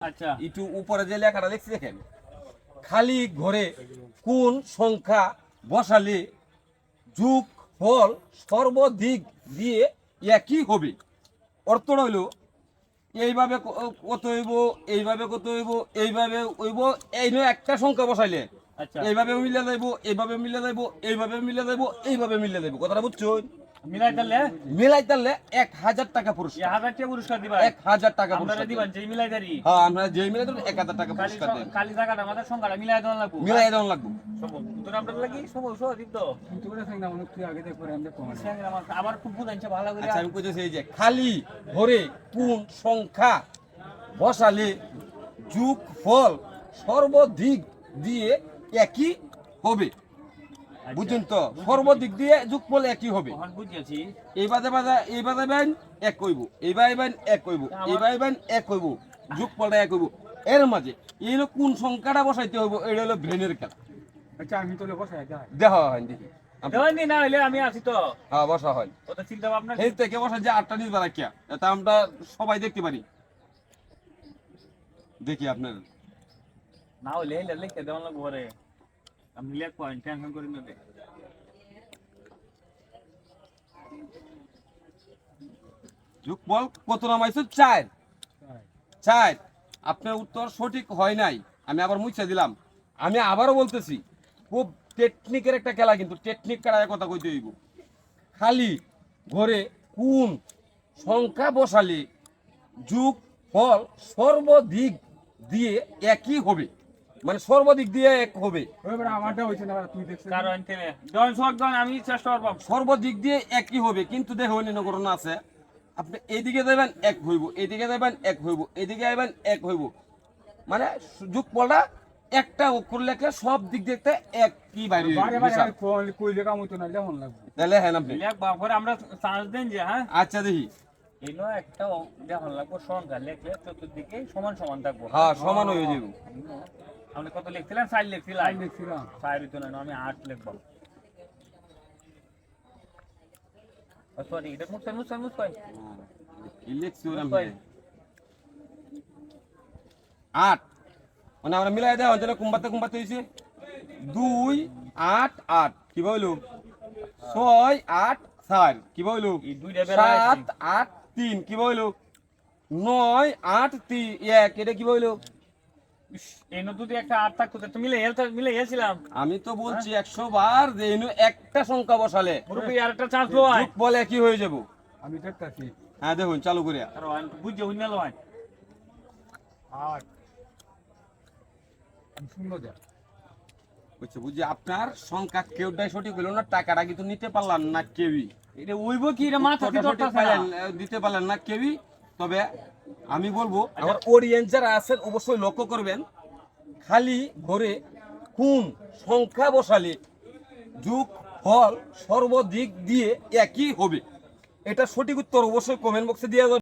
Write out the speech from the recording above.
আচ্ছা। একটু উপরে যে লেখাটা দেখছি দেখেন। খালি ঘরে কোন সংখ্যা বসালে যুগ ফল সর্বদিক দিয়ে একই হবে? অর্থটা হইল এইভাবে কত হইব এইভাবে কত হইব এইভাবে হইব এই নয় একটা সংখ্যা বসাইলে। আচ্ছা। এইভাবে মিলে যাইব এইভাবে মিলে যাইব এইভাবে মিলে যাইব এইভাবে মিলে যাইব। কথাটা বুঝছ মিলাই তাহলে মিলাই এক হাজার টাকা পুরস্কার। হাজার টাকা পুরস্কার দিবা? এক হাজার টাকা আপনারা পুরস্কার দিবেন দিবেন। যে মিলাই দাঁড়ি হ্যাঁ আমরা যে মিলে দেবো এক হাজার টাকা কালি পুরস্কার দেন কালি টাকাটা আমাদের সংখ্যাটা মিলাই দেওয়া লাগবো। মিলাই দেওয়া লাগবো। তোর আপনার লাগি? সব সব দিব তো সঙ্গে আমার আবার খুব বুঝাইছে ভালো করে আচ্ছা আমি কইতেছি এই যে খালি ভরে কোন সংখ্যা বসালে যুগ ফল সর্বদিক দিয়ে একই হবে? বুঝছেন তো সর্বদিক দিয়ে যুগ ফল একই হবে। এই বাদে বাদে এই বাদে বেন এক কইব এই বাই বেন এক কইব এই বাই বেন এক কইব যুগ ফলটা এক কইব এর মাঝে এই হলো কোন সংখ্যাটা বসাইতে হইব এটা হলো ব্রেনের খেলা। আচ্ছা আমি তো বসাই দেখা। হয় দেখি না হইলে আমি আছি তো। হ্যাঁ বসা হয়। ওটা চিন্তা ভাবনা এই থেকে বসা যে আটটা নিজ বারাকিয়া এটা আমরা সবাই দেখতে পারি। দেখি আপনার। না হইলে হইলে লিখে দেওয়া লাগবো রে আমি লেখ পয়েন্ট টেনশন কত নামাইছো? চার। চার। আপনার উত্তর সঠিক হয় নাই। আমি আবার মুছে দিলাম। আমি আবারও বলতেছি, খুব টেকনিকের একটা খেলা কিন্তু টেকনিক খেলায় কথা কইতে হইব। খালি ঘরে কোন সংখ্যা বসালে যুগ, ফল সর্বদিক দিয়ে একই হবে। মানে সর্বদিক দিয়ে এক হবে। আমি চেষ্টা করব। সর্বদিক দিয়ে একই হবে কিন্তু দেখো অন্যান্য ঘটনা আছে। আপনি এইদিকে যাবেন এক হইব। এইদিকে যাবেন এক হইব। এইদিকে যাবেন এক হইব। মানে যুগ পড়া একটা অক্ষর লেখে সব দিক দেখতে একই বাইরে বারে বারে আমি কইলে- কাম হইতো না লেখন লাগবে। তাহলে হ্যাঁ আপনি লেখ বাপরে আমরা চান্স দেন যে হ্যাঁ? আচ্ছা দেখি। এলো একটা দেখান লাগবো সংখ্যা লেখলে চতুর্দিকে সমান সমান থাকব। হ্যাঁ সমান হয়ে যাব আপনি কত লিখছিলেন? লিখছিলেন? আমি দেখছিলাম চার হইতো না আমি আট লিখব। সরি এটা মুছাই মুছাই ইলেকশন আট। মানে আমরা মিলাই দেওয়া হচ্ছে কুম্বাতে কুম্বাতে হয়েছে। দুই আট আট। কি বলল? ছয় আট চার। কি বেলা সাত আট তিন। কি বলল? নয় আট তিন। এক। এটা কি বলল? আমি তো বলছি একশো বার যে একটা সংখ্যা বসালে। বলে কি হয়ে যাব? আমি দেখতাছি হ্যাঁ দেখুন চালু করে বুঝে হইনা বুঝছে বুঝছি আপনার সংখ্যা কেউটাই সঠিক হলো না টাকাটা কিন্তু নিতে পারলাম না কেউই। এটা ওইব কি এটা মাথা দিতে পারলেন না কেউই তবে আমি বলব আমার অডিয়েন্স যারা আছেন অবশ্যই লক্ষ্য করবেন খালি ঘরে কুম সংখ্যা বসালে যুগ ফল সর্বদিক দিয়ে একই হবে। এটা সঠিক উত্তর অবশ্যই কমেন্ট বক্সে দিয়ে